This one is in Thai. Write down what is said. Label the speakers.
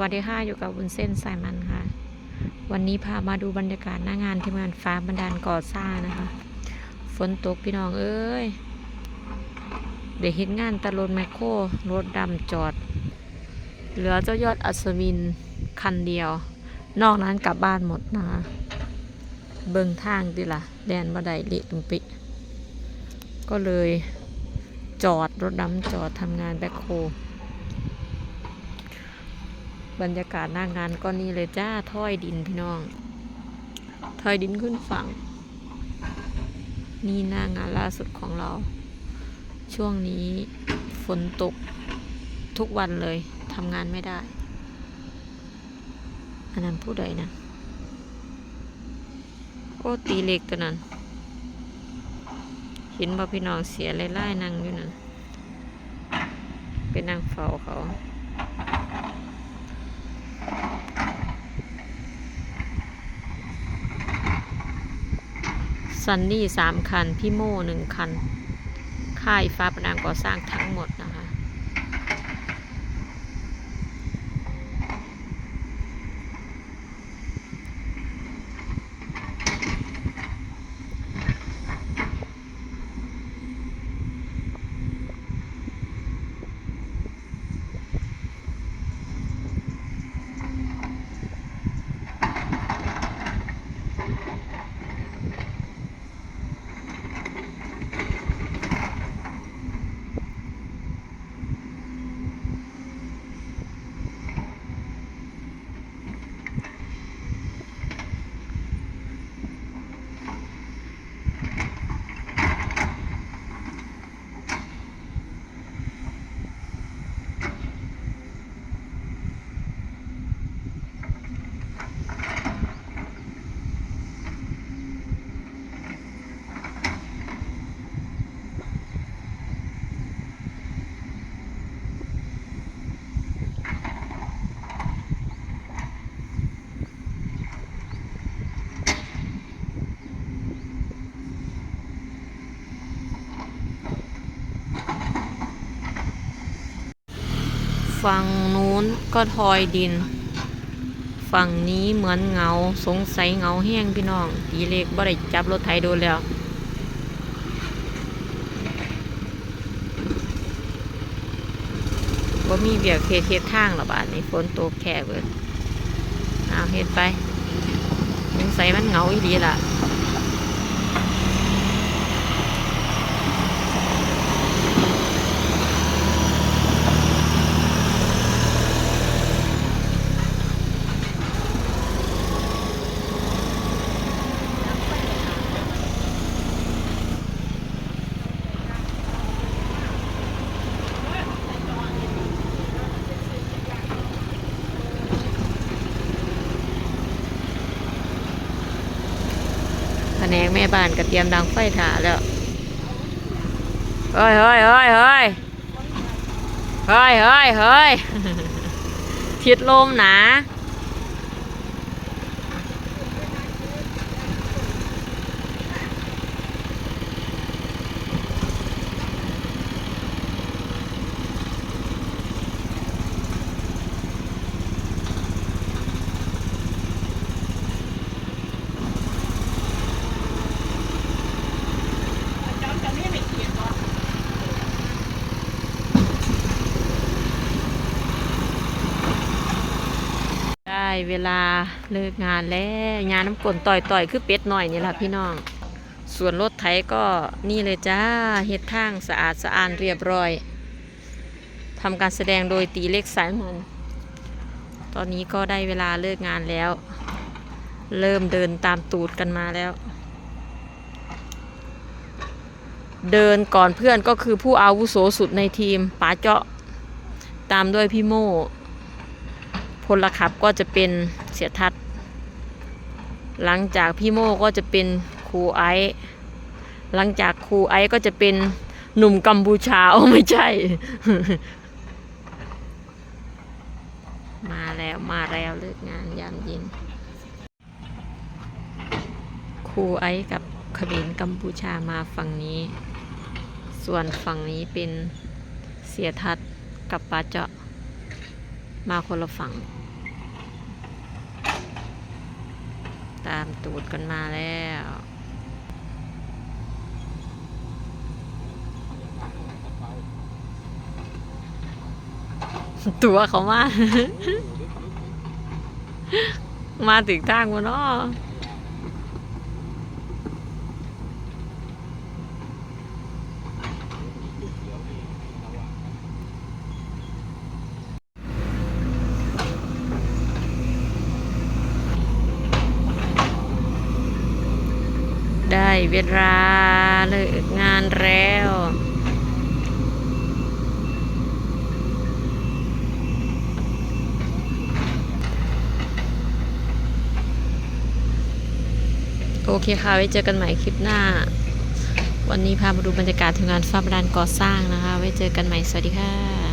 Speaker 1: วัสดีค่ะ อยู่กับวุ้นเส้นสายมันค่ะ วันนี้พามาดูบรรยากาศหน้างานที่งานฟ้าบันดาลก่อสร้างนะคะ ฝนตกพี่น้องเอ้ย เดี๋ยวเห็นงานตะลนแมคโครรถดำจอด เหลือเจ้ายอดอัศวินคันเดียว นอกนั้นกลับบ้านหมดนะคะเบิ่งทางดิล่ะ แดนบัไดละตุมปิ ก็เลยจอดรถดำจอดทำงานแบคโฮ บรรยากาศหน้างานก็นี่เลยจ้าถ้อยดินพี่น้องถ้อยดินขึ้นฝั่ง นี่หน้างานล่าสุดของเรา ช่วงนี้ฝนตกทุกวันเลยทำงานไม่ได้ อันนั้นผู้ใดนะโอ้ตีเล็กตัวนั้น เห็นบ่พี่น้องเสียไล่ๆนั่งอยู่นั่นเป็นนางเฝ้าเขา ซันนี่สามคัน พี่โม่หนึ่งคัน ค่ายฟ้าประดางก่อสร้างทั้งหมดนะคะ ฝั่งนู้นก็ทอยดิน ฝั่งนี้เหมือนเงาสงสัยเงาแห้งพี่น้อง ตีเล็กบ่ได้จับรถไถโดนแล้วบ่มีเบียกเฮ็ดเฮ็ดทางหรอบาดนี้ฝนตกแค่เบิดเอาเฮ็ดไปสงสัยมันเหงาอีหลีล่ะ แนงแม่บ้านก็เตรียมดังไฟถ่าแล้วเฮ้ยเฮ้ยเฮ้ยเฮ้ยเฮ้ยเฮ้ยเฮ้ยทิศลมหนา ได้เวลาเลิกงานแล้วงานน้ำกลนต่อยต่อยๆคือเป็ดหน่อยนี่แหละพี่น้อง ส่วนรถไถก็นี่เลยจ้าเฮ็ดทางสะอาดสะอานเรียบร้อยทำการแสดงโดยตีเล็กสายมัน ตอนนี้ก็ได้เวลาเลิกงานแล้ว เริ่มเดินตามตูดกันมาแล้ว เดินก่อนเพื่อนก็คือผู้อาวุโสสุดในทีมป๋าเจาะ ตามด้วยพี่โม่ พลขับก็จะเป็นเสียทัศหลังจากพี่โม่ก็จะเป็นครูไอซ์หลังจากครูไอซ์ก็จะเป็นหนุ่มกัมพูชาโอ้ไม่ใช่ มาแล้วมาแล้วเลิกงานยามเย็นครูไอซ์กับขบินกัมพูชามาฝั่งนี้ ส่วนฝั่งนี้เป็นเสียทัศกับปาเจาะมาคนละฝั่ง ตามตูดกันมาแล้วตัวเขามา มาถึงทางวะเนาะ ได้เวลาเลิกงานแล้ว โอเคค่ะ ไว้เจอกันใหม่คลิปหน้า วันนี้พามาดูบรรยากาศทำงานฟ้าบรานก่อสร้างนะคะ ไว้เจอกันใหม่ สวัสดีค่ะ